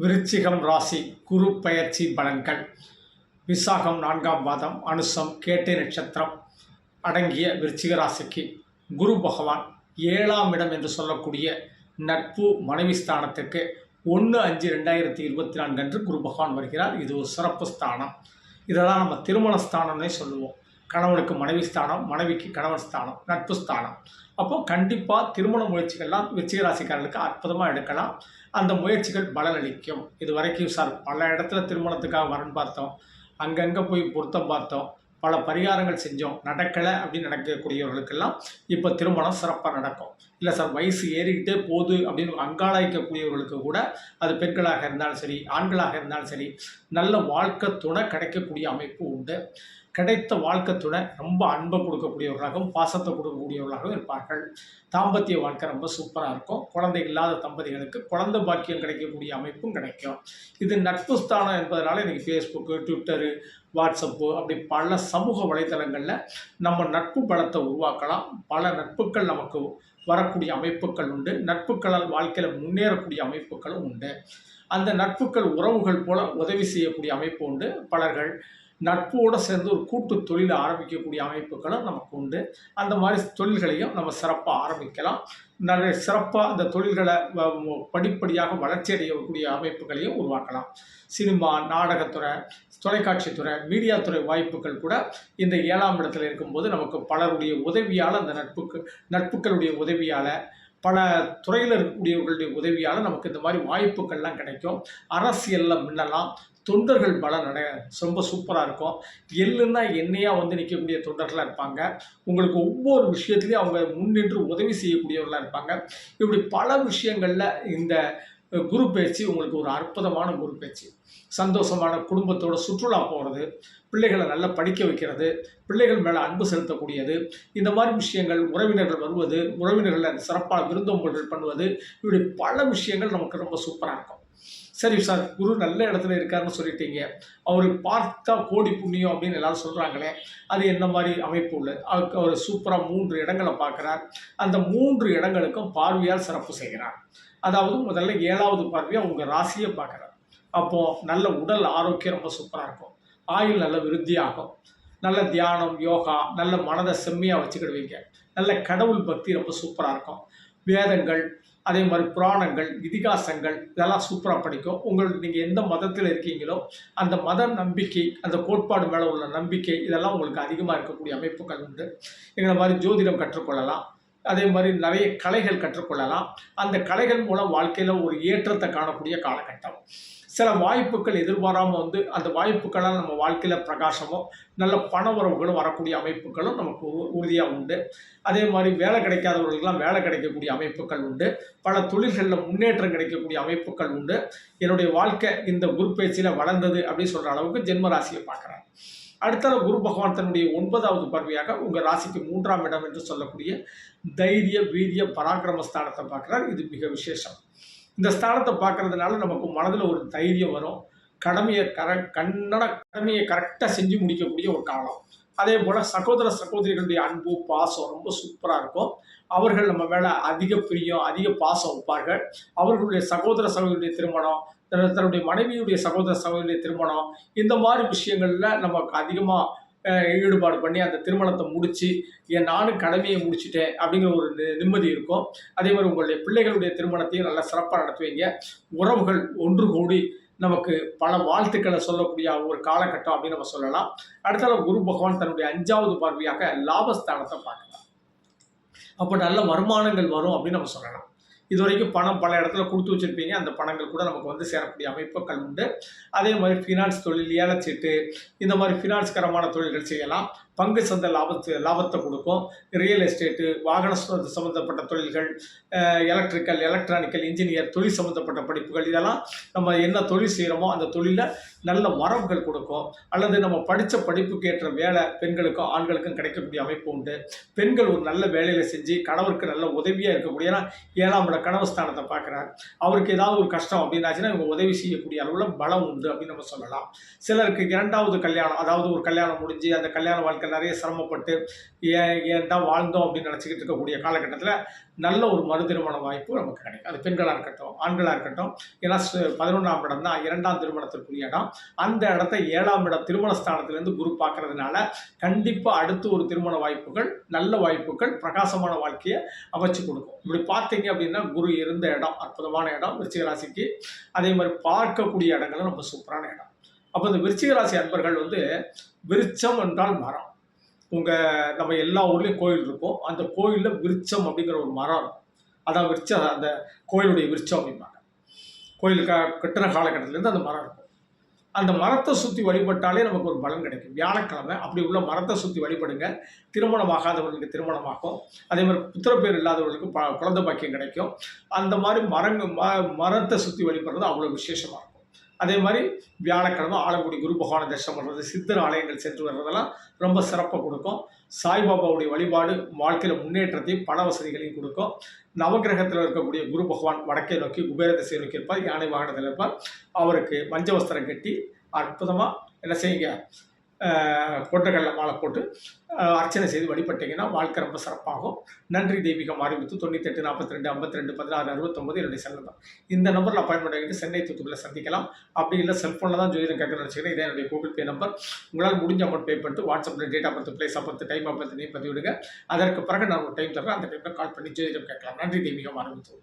விருச்சிகம் ராசி குரு பயிற்சி பலன்கள். விசாகம் நான்காம் பாதம் அனுசம் கேட்டை நட்சத்திரம் அடங்கிய விருச்சிக ராசிக்கு குரு பகவான் ஏழாம் இடம் என்று சொல்லக்கூடிய நட்பு மனைவி ஸ்தானத்துக்கு ஒன்று அஞ்சு ரெண்டாயிரத்தி இருபத்தி நான்கு அன்று குரு பகவான் வருகிறார். இது ஒரு சிறப்பு ஸ்தானம். இதெல்லாம் நம்ம திருமண ஸ்தானம்னே சொல்லுவோம். கணவனுக்கு மனைவி ஸ்தானம் மனைவிக்கு கணவன் ஸ்தானம் நட்பு ஸ்தானம். அப்போது கண்டிப்பாக திருமண முயற்சிகள்லாம் விருச்சிக ராசிக்காரர்களுக்கு அற்புதமாக எடுக்கலாம். அந்த முயற்சிகள் பலனளிக்கும் இது வரைக்கும் சார் பல இடத்துல திருமணத்துக்காக வரன் பார்த்தோம். அங்கங்கே போய் பொருத்தம் பார்த்தோம். பல பரிகாரங்கள் செஞ்சோம். நடக்கலை அப்படின்னு நடக்கக்கூடியவர்களுக்கெல்லாம் இப்போ திருமணம் சிறப்பாக நடக்கும். இல்லை சார் வயசு ஏறிக்கிட்டே போகுது அப்படின்னு அங்காளாய்க்கக்கூடியவர்களுக்கு கூட அது பெண்களாக இருந்தாலும் சரி ஆண்களாக இருந்தாலும் சரி நல்ல வாழ்க்கை துணை கிடைக்கக்கூடிய அமைப்பு உண்டு. கிடைத்த வாழ்க்கத்துடன் ரொம்ப அன்பை கொடுக்கக்கூடியவர்களாகவும் பாசத்தை கொடுக்கக்கூடியவர்களாகவும் இருப்பார்கள். தாம்பத்திய வாழ்க்கை ரொம்ப சூப்பராக இருக்கும். குழந்தை இல்லாத தம்பதிகளுக்கு குழந்தை பாக்கியம் கிடைக்கக்கூடிய அமைப்பும் கிடைக்கும். இது நட்பு ஸ்தானம் என்பதனால இன்றைக்கி ஃபேஸ்புக்கு ட்விட்டரு வாட்ஸ்அப்பு அப்படி பல சமூக வலைதளங்களில் நம்ம நட்பு பலத்தை உருவாக்கலாம். பல நட்புகள் நமக்கு வரக்கூடிய அமைப்புகள் உண்டு. நட்புகளால் வாழ்க்கையில் முன்னேறக்கூடிய அமைப்புகளும் உண்டு. அந்த நட்புகள் உறவுகள் போல உதவி செய்யக்கூடிய அமைப்பு உண்டு. பலர்கள் நட்போடு சேர்ந்து ஒரு கூட்டு தொழில் ஆரம்பிக்கக்கூடிய அமைப்புகளும் நமக்கு உண்டு. அந்த மாதிரி தொழில்களையும் நம்ம சிறப்பாக ஆரம்பிக்கலாம். நல்ல சிறப்பாக அந்த தொழில்களை வ- படிப்படியாக வளர்ச்சி அடையக்கூடிய அமைப்புகளையும் உருவாக்கலாம். சினிமா நாடகத்துறை தொலைக்காட்சித்துறை மீடியாத்துறை வாய்ப்புகள் கூட இந்த ஏழாம் இடத்துல இருக்கும்போது நமக்கு பலருடைய உதவியால் அந்த நட்புக்கு நட்புகளுடைய உதவியால் பல துறையில் இருக்கக்கூடியவர்களுடைய உதவியால் நமக்கு இந்த மாதிரி வாய்ப்புகள்லாம் கிடைக்கும். அரசியலில் முன்னலாம் தொண்டர்கள் பலம் நட ரொம்ப சூப்பராக இருக்கும். எள்ளுன்னா எண்ணெயாக வந்து நிற்கக்கூடிய தொண்டர்களாக இருப்பாங்க. உங்களுக்கு ஒவ்வொரு விஷயத்துலையும் அவங்க முன்னின்று உதவி செய்யக்கூடியவர்களாக இருப்பாங்க. இப்படி பல விஷயங்களில் இந்த குரு பயிற்சி உங்களுக்கு ஒரு அற்புதமான குரு பயிற்சி. சந்தோஷமான குடும்பத்தோட சுற்றுலா போகிறது பிள்ளைகளை நல்லா படிக்க வைக்கிறது பிள்ளைகள் மேலே அன்பு செலுத்தக்கூடியது இந்த மாதிரி விஷயங்கள் உறவினர்கள் வருவது உறவினர்களை சிறப்பான விருந்தோம்பல்கள் பண்ணுவது இப்படி பல விஷயங்கள் நமக்கு ரொம்ப சூப்பராக இருக்கும். சரி சார் குரு நல்ல இடத்துல இருக்காருன்னு சொல்லிட்டீங்க. அவர் பார்த்தா கோடி புண்ணியம் அப்படின்னு எல்லாரும் சொல்கிறாங்களே அது என்ன மாதிரி அமைப்பு உள்ளது அவருக்கு அவர் சூப்பராக மூன்று இடங்களை பார்க்குறார். அந்த மூன்று இடங்களுக்கும் பார்வையால் சிறப்பு செய்கிறார். அதாவது முதல்ல ஏழாவது பார்வையாக உங்கள் ராசியை பார்க்குறார். அப்போது நல்ல உடல் ஆரோக்கியம் ரொம்ப சூப்பராக இருக்கும். ஆயுள் நல்ல விருத்தியாகும் நல்ல தியானம் யோகா நல்ல மனதை செம்மையாக வச்சுக்கிடுவீங்க. நல்ல கடவுள் பக்தி ரொம்ப சூப்பராக இருக்கும். வேதங்கள் அதே மாதிரி புராணங்கள் இதிகாசங்கள் இதெல்லாம் சூப்பராக படிக்கும். உங்களுக்கு நீங்கள் எந்த மதத்தில் இருக்கீங்களோ அந்த மத நம்பிக்கை அந்த கோட்பாடு மேலே உள்ள நம்பிக்கை இதெல்லாம் உங்களுக்கு அதிகமாக இருக்கக்கூடிய அமைப்புகள் உண்டு. எங்களை மாதிரி ஜோதிடம் கற்றுக்கொள்ளலாம். அதே மாதிரி நிறைய கலைகள் கற்றுக்கொள்ளலாம். அந்த கலைகள் மூலம் வாழ்க்கையில் ஒரு ஏற்றத்தை காணக்கூடிய காலகட்டம். சில வாய்ப்புகள் எதிர்பாராமல் வந்து அந்த வாய்ப்புகளால் நம்ம வாழ்க்கையில் பிரகாசமும் நல்ல பண உறவுகளும் வரக்கூடிய அமைப்புகளும் நமக்கு உ- உறுதியாக உண்டு. அதே மாதிரி வேலை கிடைக்காதவர்களுக்கெல்லாம் வேலை கிடைக்கக்கூடிய அமைப்புகள் உண்டு. பல தொழில்களில் முன்னேற்றம் கிடைக்கக்கூடிய அமைப்புகள் உண்டு. என்னுடைய வாழ்க்கை இந்த குரு வளர்ந்தது அப்படின்னு சொல்கிற அளவுக்கு ஜென்மராசியை பார்க்குறேன். அடுத்தது குரு பகவான் தன்னுடைய ஒன்பதாவது பார்வையாக உங்கள் ராசிக்கு மூன்றாம் இடம் என்று சொல்லக்கூடிய தைரிய வீரிய பராக்கிரம ஸ்தானத்தை பார்க்குறார். இது மிக விசேஷம். இந்த ஸ்தானத்தை பார்க்கறதுனால நமக்கு மனதில் ஒரு தைரியம் வரும். கடமையை கர கண்ணட கடமையை கரெக்டாக செஞ்சு முடிக்கக்கூடிய ஒரு காலம். அதே போல் சகோதர சகோதரிகளுடைய அன்பு பாசம் ரொம்ப சூப்பராக இருக்கும். அவர்கள் நம்ம மேலே அதிக பிரியம் அதிக பாசம் வைப்பார்கள். அவர்களுடைய சகோதர சகோதரியுடைய திருமணம் தன்னுடைய மனைவியுடைய சகோதர சகோதரிய திருமணம் இந்த மாதிரி விஷயங்களில் நமக்கு அதிகமாக ஈடுபாடு பண்ணி அந்த திருமணத்தை முடித்து என் நானும் கடமையை முடிச்சிட்டேன் அப்படிங்கிற ஒரு நி- நிம்மதி இருக்கும். அதே மாதிரி உங்களுடைய பிள்ளைகளுடைய திருமணத்தையும் நல்லா சிறப்பாக நடத்துவீங்க. உறவுகள் ஒன்று கூடி நமக்கு பல வாழ்த்துக்களை சொல்லக்கூடிய ஒரு காலகட்டம் அப்படின்னு நம்ம சொல்லலாம். அடுத்தால குரு பகவான் தன்னுடைய அஞ்சாவது பார்வையாக லாபஸ்தானத்தை பார்க்கலாம். அப்போ நல்ல வருமானங்கள் வரும் அப்படின்னு நம்ம சொல்லலாம். இது வரைக்கும் பணம் பல இடத்துல கொடுத்து வச்சுருப்பீங்க. அந்த பணங்கள் கூட நமக்கு வந்து சேரக்கூடிய அமைப்புகள் உண்டு. அதே மாதிரி ஃபினான்ஸ் தொழில் ஏலச்சீட்டு இந்த மாதிரி ஃபினான்ஸ்கரமான தொழில்கள் செய்யலாம். பங்கு சந்தை லாபத்து லாபத்தை கொடுக்கும். ரியல் எஸ்டேட்டு வாகன சம்மந்தப்பட்ட தொழில்கள் எலக்ட்ரிக்கல் எலக்ட்ரானிக்கல் இன்ஜினியர் தொழில் சம்மந்தப்பட்ட படிப்புகள் இதெல்லாம் நம்ம என்ன தொழில் செய்கிறோமோ அந்த தொழிலில் நல்ல வரவுகள் கொடுக்கும். அல்லது நம்ம படித்த படிப்புக்கு ஏற்ற வேலை பெண்களுக்கும் ஆண்களுக்கும் கிடைக்கக்கூடிய அமைப்பு உண்டு. பெண்கள் ஒரு நல்ல வேலையில் செஞ்சு கணவருக்கு நல்ல உதவியாக இருக்கக்கூடிய ஏன்னா ஏழாம் இட கனவு ஸ்தானத்தை பார்க்குறார். அவருக்கு ஏதாவது ஒரு கஷ்டம் அப்படின்னாச்சுன்னா இவங்க உதவி செய்யக்கூடிய அளவில் பலம் உண்டு அப்படின்னு நம்ம சொல்லலாம். சிலருக்கு இரண்டாவது கல்யாணம் அதாவது ஒரு கல்யாணம் முடிஞ்சு அந்த கல்யாண வாழ்க்கை வாழ்க்கையில் நிறைய சிரமப்பட்டு ஏன் ஏன் தான் வாழ்ந்தோம் அப்படின்னு நினச்சிக்கிட்டு இருக்கக்கூடிய காலகட்டத்தில் நல்ல ஒரு மறு திருமண வாய்ப்பு நமக்கு கிடைக்கும். அது பெண்களாக இருக்கட்டும் ஆண்களாக இருக்கட்டும். ஏன்னா பதினொன்றாம் இடம் தான் இரண்டாம் திருமணத்திற்குரிய இடம். அந்த இடத்த ஏழாம் இடம் திருமண ஸ்தானத்திலேருந்து குரு பார்க்கறதுனால கண்டிப்பாக அடுத்து ஒரு திருமண வாய்ப்புகள் நல்ல வாய்ப்புகள் பிரகாசமான வாழ்க்கையை அமைச்சு கொடுக்கும். இப்படி பார்த்தீங்க அப்படின்னா குரு இருந்த இடம் அற்புதமான இடம் விருச்சிக ராசிக்கு. அதே மாதிரி பார்க்கக்கூடிய இடங்களும் ரொம்ப சூப்பரான இடம். அப்போ இந்த விருச்சிக ராசி அன்பர்கள் வந்து விருச்சம் என்றால் மரம். உங்கள் நம்ம எல்லா ஊர்லேயும் கோயில் இருக்கும். அந்த கோயிலில் விருச்சம் அப்படிங்கிற ஒரு மரம் இருக்கும். அதான் விருச்ச அந்த கோயிலுடைய விருச்சம் அப்படிம்பாங்க. கோயில் க கட்டின காலகட்டத்திலேருந்து அந்த மரம் இருக்கும். அந்த மரத்தை சுற்றி வழிபட்டாலே நமக்கு ஒரு பலன் கிடைக்கும். வியாழக்கிழமை அப்படி உள்ள மரத்தை சுற்றி வழிபடுங்க. திருமணமாகாதவர்களுக்கு திருமணமாகும் அதே மாதிரி புத்திரப்பேர் இல்லாதவர்களுக்கு ப குழந்தை பாக்கியம் கிடைக்கும். அந்த மாதிரி மரங்க ம மரத்தை சுற்றி வழிபடுறது அவ்வளோ விசேஷமாக இருக்கும். அதே மாதிரி வியாழக்கிழமை ஆலங்குடி குரு பகவான தரிசனம் பண்ணுறது சித்தர் ஆலயங்கள் சென்று வர்றதெல்லாம் ரொம்ப சிறப்பாக கொடுக்கும். சாய்பாபாவுடைய வழிபாடு வாழ்க்கையில் முன்னேற்றத்தையும் பண வசதிகளையும் கொடுக்கும். நவகிரகத்தில் இருக்கக்கூடிய குரு பகவான் வடக்கே நோக்கி குபேர திசையை நோக்கி இருப்பார் யானை வாகனத்தில் இருப்பார். அவருக்கு மஞ்ச வஸ்திரம் கட்டி அற்புதமாக என்ன செய்யுங்க ஆஹ் மாலை போட்டு அர்ச்சனை செய்து வழிபட்டீங்கன்னா வாழ்க்கை ரொம்ப சிறப்பாகும். நன்றி தெய்வீகம் ஆரம்பித்து தொண்ணூத்தெட்டு நாற்பத்தி ரெண்டு ஐம்பத்தி ரெண்டு பதினாறு அறுபத்தொம்பது என்னுடைய செல் இந்த நம்பரில் அப்பாயின்மெண்ட் வாங்கிட்டு சென்னை தூத்துக்குள்ள சந்திக்கலாம். அப்படி இல்லை செல்ஃபோனில் தான் ஜோதிடம் கேட்கணும்னு நினச்சிக்கிறேன். இதே என்னுடைய கூகுள் பே நம்பர் உங்களால் முடிஞ்ச அமௌண்ட் பே பண்ணிட்டு வாட்ஸ்அப்பில் டேட் ஆஃப் பர்த் பிளேஸ் பத்து டைம் பத்து பர்த் நேம் பதிவிடுங்க. அதற்கு பிறகு நான் ஒரு டைம் தரேன் அந்த டைமில் கால் பண்ணி ஜோதிடம் கேட்கலாம். நன்றி தெய்வீகம் மாரிமுத்து